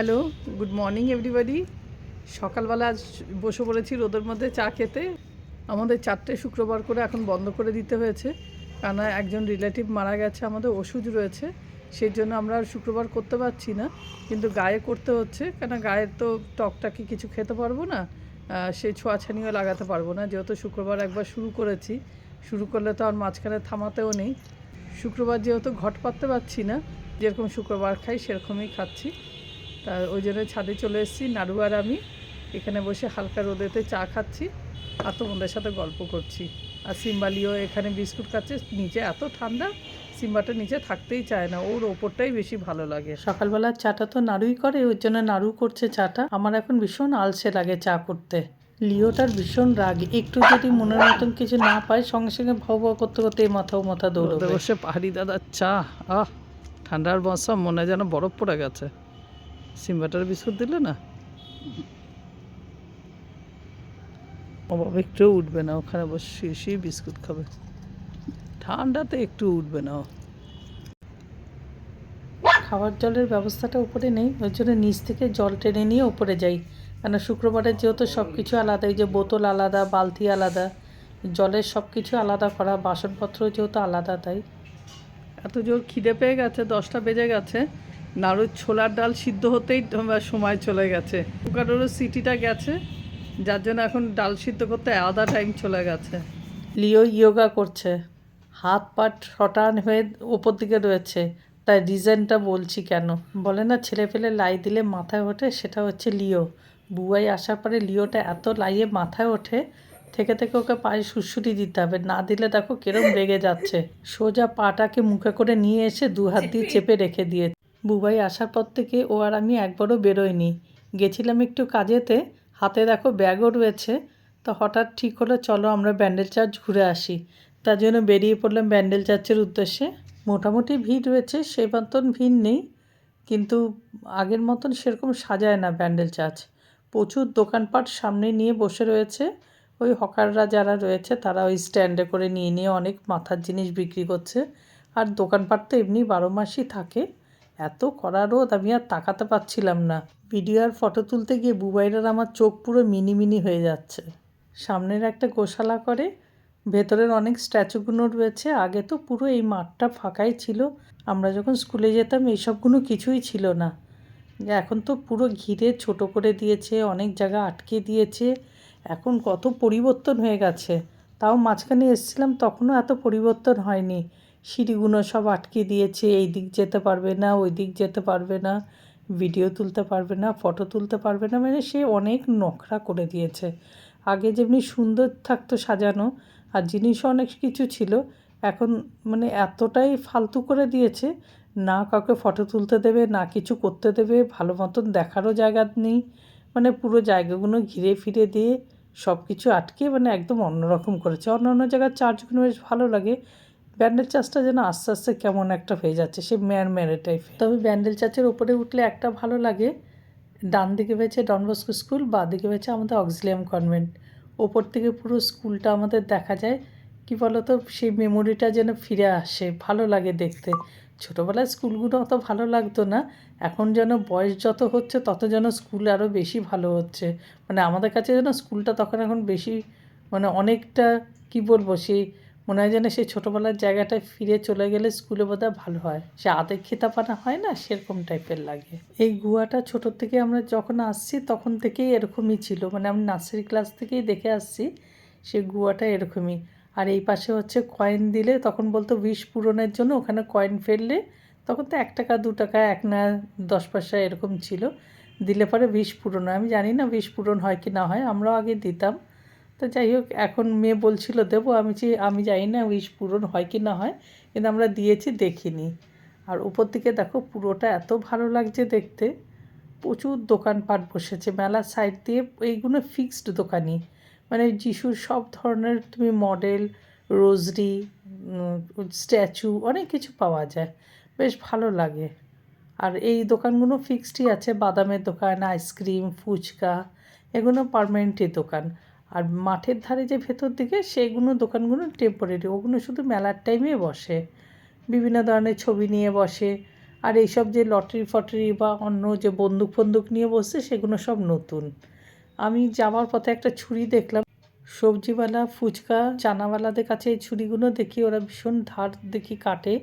Hello, good morning everybody. সকালবেলা বসে পড়েছি রোদের মধ্যে চা খেতে। আমাদের চারটে শুক্রবার করে এখন বন্ধ করে দিতে হয়েছে। কেননা একজন রিলেটিভ মারা গেছে, আমাদের ওষুধ রয়েছে। সেই জন্য আমরা শুক্রবার করতে পারছি না, কিন্তু গায়ে করতে হচ্ছে। কেন গায়ের তো টকটাকি কিছু খেতে পারব না সেই ছোঁয়াছানিও লাগাতে পারব না। যেহেতু শুক্রবার একবার শুরু করেছি, শুরু করলে তো আর মাঝখানে থামাতেও নেই। শুক্রবার যেহেতু ঘট পাততে পারছি না, যেরকম শুক্রবার খাই, সেরকমই খাচ্ছি। তা ওই জন্য ছাদে চলে এসেছি নাড়ু আর আমি। এখানে বসে হালকা রোদেতে চা খাচ্ছি আর তোমাদের সাথে গল্প করছি। আর সিম্বালিও এখানে বিস্কুট খাচ্ছে নিচে এত ঠান্ডা সিম্বাটা নিচে থাকতেই চায় না ওর ওপরটাই বেশি ভালো লাগে। সকালবেলার চাটা তো নাড়ুই করে ওই জন্য নাড়ু করছে চাটা। আমার এখন ভীষণ আলসে লাগে চা করতে। লিওটার ভীষণ রাগ একটু যদি মনের মতন কিছু না পায় সঙ্গে সঙ্গে ভাও ভাও করতে করতে এই মাথা ও মাথা দৌড়বে। বসে পাহাড়ি দাদার চা আহ ঠান্ডার মৌসুম মনে হয় যেন বরফ পড়ে গেছে। সিম্বাটার বিস্কুট দিলে না? বাবা একটু উঠবে না ওখানে বসে শুয়ে শুয়ে বিস্কুট খাবে। ঠান্ডাতে একটু উঠবে না ও। খাবার জলের ব্যবস্থাটা উপরে নেই ওই জন্য নিচ থেকে জল টেনে নিয়ে উপরে যাই। কেন শুক্রবারের যেহেতু সব কিছু আলাদা এই যে বোতল আলাদা বালতি আলাদা জলের সব কিছু আলাদা করা বাসনপত্র যেহেতু আলাদা তাই। এত জোর খিদে পেয়ে গেছে দশটা বেজে গেছে। নাড়ুর ছোলার ডাল সিদ্ধ হতেই সময় চলে গেছে। কুকারেরও সিটিটা গেছে, যার জন্য এখন ডাল সিদ্ধ করতে আধা টাইম চলে গেছে। লিও ইয়োগা করছে। হাত পাট শটান হয়ে ওপর দিকে রয়েছে। তাই রিজনটা বলছি কেন? বলে না, ছেলে ফেলে লাই দিলে মাথায় ওঠে, সেটা হচ্ছে লিও। বুয়াই আসার পরে লিওটা এত লাইয়ে মাথায় ওঠে, থেকে থেকে ওকে পায়ে সুরসুরি দিতে হবে। না দিলে দেখো কিরম রেগে যাচ্ছে। সোজা পাটাকে মুখে করে নিয়ে এসে দু হাত দিয়ে চেপে রেখে দিয়ে বুবাই আসার পর থেকে ও আর আমি একবারও বেরোয়নি। গেছিলাম একটু কাজেতে, হাতে দেখো ব্যাগও রয়েছে, তো হঠাৎ ঠিক হলো, চলো আমরা ব্যান্ডেল চার্চ ঘুরে আসি। তার জন্য বেরিয়ে পড়লাম ব্যান্ডেল চার্চের উদ্দেশ্যে। মোটামুটি ভিড় রয়েছে সেই মতন ভিড় নেই, কিন্তু আগের মতন সেরকম সাজায় না ব্যান্ডেল চার্চ। প্রচুর দোকানপাট সামনে নিয়ে বসে রয়েছে, ওই হকাররা যারা রয়েছে তারা ওই স্ট্যান্ডে করে নিয়ে নিয়ে অনেক মাথার জিনিস বিক্রি করছে। আর দোকানপাট তো এমনি বারো মাসই থাকে এত কড়া রোদ আমি আর তাকাতে পারছিলাম না। ভিডিও আর ফটো তুলতে গিয়ে বুবাইরার আমার চোখ পুরো মিনি মিনি হয়ে যাচ্ছে। সামনের একটা গোশালা করে, ভেতরের অনেক স্ট্যাচুগুলো রয়েছে, আগে তো পুরো এই মাঠটা ফাঁকাই ছিল। আমরা যখন স্কুলে যেতাম এইসবগুলো কিছুই ছিল না। এখন তো পুরো ঘিরে ছোট করে দিয়েছে, অনেক জায়গা আটকে দিয়েছে। এখন কত পরিবর্তন হয়ে গেছে। তাও মাঝখানে এসেছিলাম, তখনও এত পরিবর্তন হয়নি। সিঁড়িগুলো সব আটকে দিয়েছে, এই দিক যেতে পারবে না, ওই দিক যেতে পারবে না, ভিডিও তুলতে পারবে না, ফটো তুলতে পারবে না মানে সে অনেক নখরা করে দিয়েছে। আগে যেমনি সুন্দর থাকতো সাজানো, আর জিনিসও অনেক কিছু ছিল, এখন মানে এতটাই ফালতু করে দিয়েছে, না কাউকে ফটো তুলতে দেবে, না কিছু করতে দেবে, ভালো মতন দেখারও জায়গা নেই মানে পুরো জায়গাগুলো ঘিরে ফিরে দিয়ে সব কিছু আটকে মানে একদম অন্যরকম করেছে। অন্য অন্য জায়গার চার্জগুলো বেশ ভালো লাগে ব্যান্ডেল চার্চটা যেন আস্তে আস্তে কেমন একটা হয়ে যাচ্ছে সে ম্যার ম্যারে টাইপের তবে ব্যান্ডেল চার্চের উপরে উঠলে একটা ভালো লাগে। ডান দিকে পেয়েছে ডনবস্কো স্কুল, বা দিকে পেয়েছে আমাদের অক্সিলিয়াম কনভেন্ট। ওপর থেকে পুরো স্কুলটা আমাদের দেখা যায়। কি বলতো, সেই মেমোরিটা যেন ফিরে আসে, ভালো লাগে দেখতে। ছোটোবেলায় স্কুলগুলো অত ভালো লাগতো না, এখন যেন বয়স যত হচ্ছে তত যেন স্কুল আরও বেশি ভালো হচ্ছে। মানে আমাদের কাছে যেন স্কুলটা তখন এখন বেশি মানে অনেকটা, কি বলব, সেই মনে হয় যেন সেই ছোটোবেলার জায়গাটায় ফিরে চলে গেলে স্কুলে বোধহয় ভালো হয়। সে আদেক খেতাপানা হয় না? সেরকম টাইপের লাগে। এই গুহাটা ছোটোর থেকে আমরা যখন আসছি, তখন থেকেই এরকমই ছিল। মানে আমি নার্সারি ক্লাস থেকেই দেখে আসছি, সে গুহাটা এরকমই। আর এই পাশে হচ্ছে কয়েন দিলে, তখন বলতো বিষ পূরণের জন্য ওখানে কয়েন ফেললে, তখন তো এক টাকা, দু টাকা, এক না দশ পয়সা এরকম ছিল। দিলে পরে বিষ পূরণ হয়। আমি জানি না বিষ পূরণ হয় কি না হয়। আমরাও আগে দিতাম। তো যাই হোক, এখন মেয়ে বলছিল, দেবো, আমি যে, আমি জানি না উইশ পূরণ হয় কি না হয়, কিন্তু আমরা দিয়েছি, দেখিনি। আর উপর দিকে দেখো, পুরোটা এত ভালো লাগছে দেখতে। প্রচুর দোকানপাট বসেছে, মেলার সাইড দিয়ে এইগুলো ফিক্সড দোকানই। মানে যিশুর সব ধরনের তুমি মডেল রোজরি স্ট্যাচু অনেক কিছু পাওয়া যায়। বেশ ভালো লাগে। আর এই দোকানগুলো ফিক্সডই আছে, বাদামের দোকান আইসক্রিম ফুচকা, এগুলো পারমানেন্টই দোকান। আর মাঠের ধারে যে ভেতর দিকে, সেগুলো দোকানগুলো টেম্পোরারি ওগুলো শুধু মেলার টাইমে বসে। বিভিন্ন ধরনের ছবি নিয়ে বসে। আর এইসব যে লটারি ফটারি বা অন্য যে বন্দুক ফন্দুক নিয়ে বসছে সেগুলো সব নতুন। আমি যাওয়ার পথে একটা ছুরি দেখলাম। সবজিওয়ালা, ফুচকা, চানাওয়ালাদের কাছে এই ছুরিগুলো দেখি, ওরা ভীষণ ধার দেখি কাটে।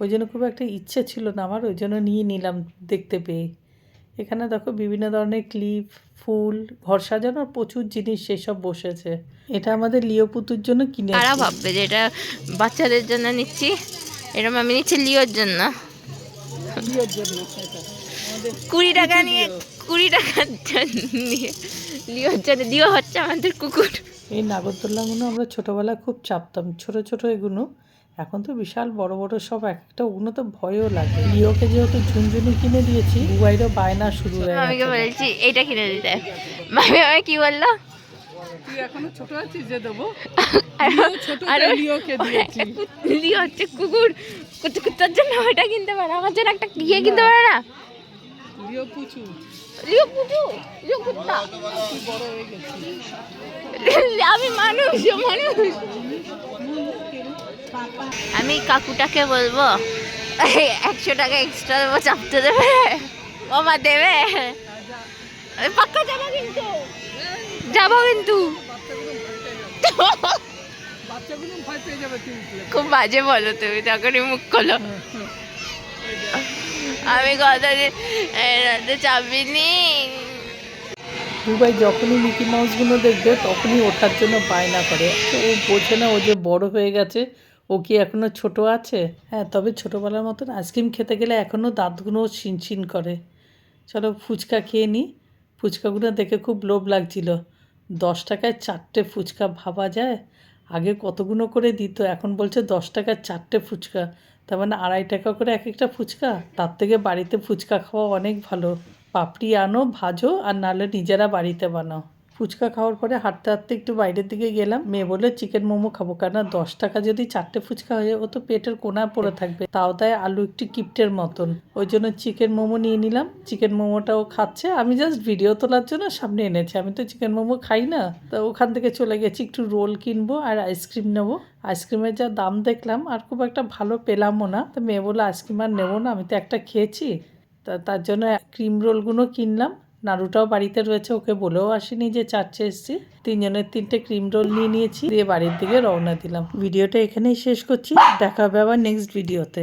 ওই জন্য খুব একটা ইচ্ছে ছিল না আমার, ওই জন্য নিয়ে নিলাম দেখতে পেয়ে। এখানে দেখো বিভিন্ন ধরনের ক্লিপ ফুল ঘর সাজানোর প্রচুর জিনিস সেসব বসেছে। এটা আমাদের লিও পুতুর জন্য কিনে তারা ভাববে যে এটা বাচ্চাদের জন্য নিচ্ছি। এরকম আমি নিচ্ছি লিওর জন্য। লিওর জন্য আমাদের কুড়ি টাকা নিয়ে কুড়ি টাকা নিয়ে লিওর জন্য। লিও হচ্ছে আমাদের কুকুর। এই নাগরদোল্লাগুলো আমরা ছোটোবেলায় খুব চাপতাম। ছোট ছোট এগুলো এখন তো বিশাল বড় বড় সব এক একটা ওগুলো তো ভয়ও লাগে। লিওকে যেহেতু ঝুনঝুনি কিনে দিয়েছি বুবাইরও বায়না শুরু হয়ে গেছে। বলেছি এটা কিনে দিতে। মামি আমাকে কি বলল? তুই এখনও ছোট আছিস যে দেবো? আর লিওকে লিও হচ্ছে কুকুর। কুত্তে কুত্তার জন্য ওইটা কিনতে পারে। আমার জন্য একটা ইয়ে কিনতে পারে না? লিও পুচু। লিও কুটু লিও কুত্তা। বড় হয়ে গেছি আমি মানুষ মানুষ। আমি কাকুটাকে বলব, একশো টাকা এক্সট্রা দেবো, চাপতে দেবে। মা দেবে। পাক্কা যাব কিন্তু। যাব কিন্তু। খুব বাজে বলো তুমি, তখনই মুখ খোলো। আমি কথা চাপিনি। দুবাই যখনই মিকি মাউসগুলো দেখবে, তখনই ওঠার জন্য বায়না করে। তো ও বোঝে না, ও যে বড় হয়ে গেছে, ও কি এখনও ছোট আছে? হ্যাঁ তবে ছোটোবেলার মতন আইসক্রিম খেতে গেলে এখনও দাঁতগুলো শিনশিন করে। চলো ফুচকা খেয়ে নিই ফুচকাগুলো দেখে খুব লোভ লাগছিল। দশ টাকায় চারটে ফুচকা ভাবা যায়? আগে কতগুলো করে দিত, এখন বলছে দশ টাকার চারটে ফুচকা। তার মানে আড়াই টাকা করে এক একটা ফুচকা? তার থেকে বাড়িতে ফুচকা খাওয়া অনেক ভালো। পাপড়ি আনো, ভাজো আর নাহলে নিজেরা বাড়িতে বানাও। ফুচকা খাওয়ার পরে হাঁটতে হাঁটতে একটু বাইরের দিকে গেলাম। মেয়ে বলে চিকেন মোমো খাব কেন? দশ টাকা যদি চারটে ফুচকা হয়ে ও তো পেটের কোনায় পড়ে থাকবে। তাও তাই আলু একটু কিপ্টের মতন। ওই জন্য চিকেন মোমো নিয়ে নিলাম। চিকেন মোমোটাও খাচ্ছে। আমি জাস্ট ভিডিও তোলার জন্য সামনে এনেছি। আমি তো চিকেন মোমো খাই না। তো ওখান থেকে চলে গেছি, একটু রোল কিনবো আর আইসক্রিম নেব। আইসক্রিমের যা দাম দেখলাম, আর খুব একটা ভালো পেলামও না। তো মেয়ে বলে আইসক্রিম আর নেব না, আমি তো একটা খেয়েছি। তা তার জন্য ক্রিম রোলগুলো কিনলাম। নাড়ুটাও বাড়িতে রয়েছে, ওকে বলেও আসিনি যে চারটে এসছি। তিনজনের তিনটে ক্রিম রোল নিয়ে নিয়েছি, দিয়ে বাড়ির দিকে রওনা দিলাম। ভিডিওটা এখানেই শেষ করছি, দেখা হবে আবার নেক্সট ভিডিওতে